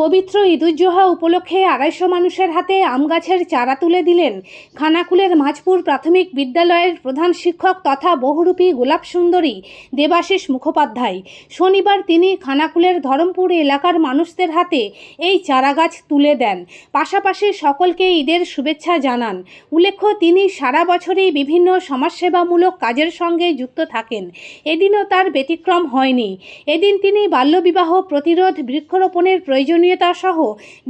পবিত্র ঈদুজ্জোহা উপলক্ষে আড়াইশো মানুষের হাতে আম গাছের চারা তুলে দিলেন খানাকুলের মাঝপুর প্রাথমিক বিদ্যালয়ের প্রধান শিক্ষক তথা বহুরূপী গোলাপ সুন্দরী দেবাশিস মুখোপাধ্যায়। শনিবার তিনি খানাকুলের ধরমপুর এলাকার মানুষদের হাতে এই চারা গাছ তুলে দেন। পাশাপাশি সকলকে ঈদের শুভেচ্ছা জানান। উল্লেখ্য, তিনি সারা বছরই বিভিন্ন সমাজসেবামূলক কাজের সঙ্গে যুক্ত থাকেন। এদিনও তার ব্যতিক্রম হয়নি। এদিন তিনি বাল্যবিবাহ প্রতিরোধ বৃক্ষরোপণের প্রয়োজনীয়তা সহ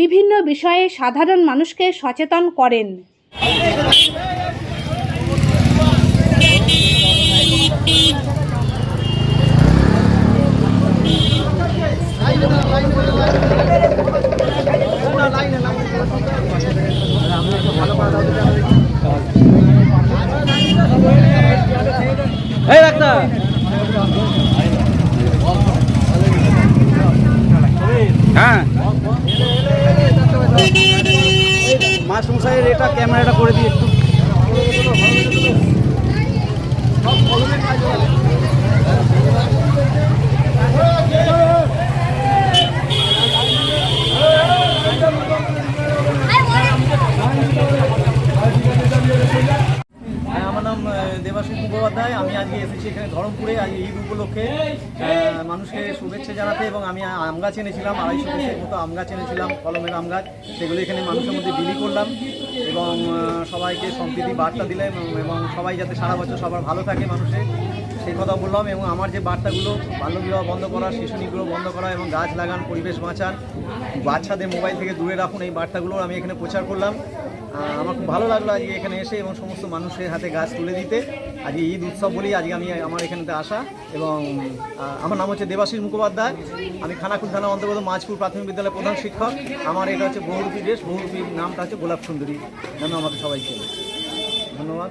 বিভিন্ন বিষয়ে সাধারণ মানুষকে সচেতন করেন। মাস মশাইয়ের এটা ক্যামেরাটা করে দিই একটু। হ্যাঁ, আমার নাম আহ, দেবাশিস মুখোপাধ্যায় এসেছি এখানে ধরমপুরে আজ ঈদ উপলক্ষে। মানুষকে শুভেচ্ছা জানাতে এবং আমি আম গাছ এনেছিলাম, আড়াইশো পিসের মতো আম গাছ এনেছিলাম, কলমের আম গাছ। সেগুলো এখানে মানুষের মধ্যে বিলি করলাম এবং সবাইকে সম্প্রীতি বার্তা দিলাম এবং- এবং সবাই যাতে সারা বছর সবার ভালো থাকে মানুষের, সেই কথা বললাম এবং আমার যে বার্তাগুলো, বাল্যবিবাহ বন্ধ করা শিশু নিগ্রহ বন্ধ করা এবং গাছ লাগান, পরিবেশ বাঁচান, বাচ্চাদের মোবাইল থেকে দূরে রাখুন, এই বার্তাগুলো আমি এখানে প্রচার করলাম। আমার খুব ভালো লাগল আজকে এখানে এসে এবং সমস্ত মানুষের হাতে গাছ তুলে দিতে। আজকে ঈদ উৎসব বলেই আজকে আমি আমার এখানেতে আসা এবং আমার নাম হচ্ছে দেবাশিস মুখোপাধ্যায়। আমি খানাকুল থানা অন্তর্গত মাঝপুর প্রাথমিক বিদ্যালয়ের প্রধান শিক্ষক। আমার এটা হচ্ছে বহুরূপী দেশ বহুরূপীর নামটা হচ্ছে গোলাপ সুন্দরী নামে আমাদের সবাই ছিল ধন্যবাদ।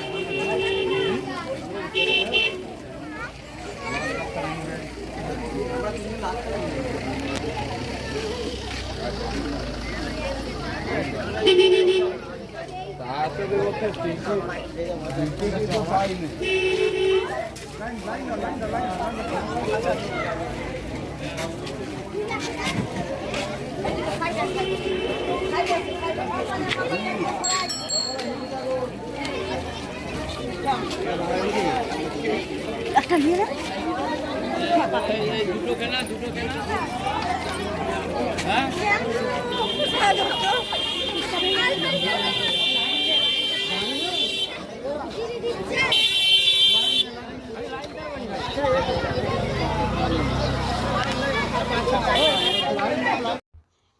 একটা নিয়ে Yo que nada.